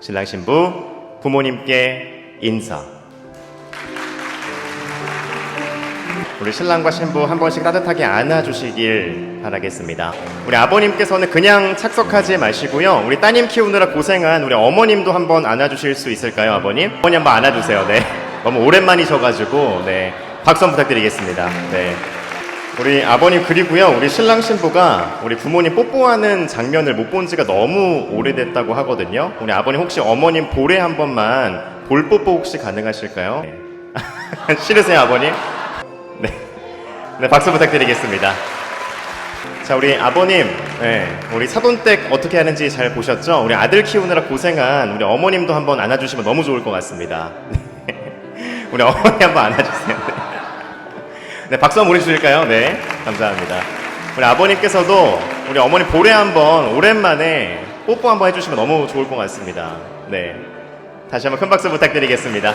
신랑 신부 부모님께 인사. 우리 신랑과 신부 한 번씩 따뜻하게 안아주시길 바라겠습니다. 우리 아버님께서는 그냥 착석하지 마시고요. 우리 따님 키우느라 고생한 우리 어머님도 한번 안아주실 수 있을까요, 아버님? 어머니 한번 안아주세요. 네. 너무 오랜만이셔가지고, 네. 박수 한번 부탁드리겠습니다. 네. 우리 아버님 그리고요 우리 신랑 신부가 우리 부모님 뽀뽀하는 장면을 못 본 지가 너무 오래됐다고 하거든요 우리 아버님 혹시 어머님 볼에 한 번만 볼 뽀뽀 혹시 가능하실까요? 네. 싫으세요 아버님? 네. 네 박수 부탁드리겠습니다 자 우리 아버님 네, 우리 사돈댁 어떻게 하는지 잘 보셨죠? 우리 아들 키우느라 고생한 우리 어머님도 한번 안아주시면 너무 좋을 것 같습니다 네. 우리 어머니 한번 안아주세요 네. 네, 박수 한번 보내주실까요? 네, 감사합니다. 우리 아버님께서도 우리 어머니 볼에 한번 오랜만에 뽀뽀 한번 해주시면 너무 좋을 것 같습니다. 네. 다시 한번 큰 박수 부탁드리겠습니다.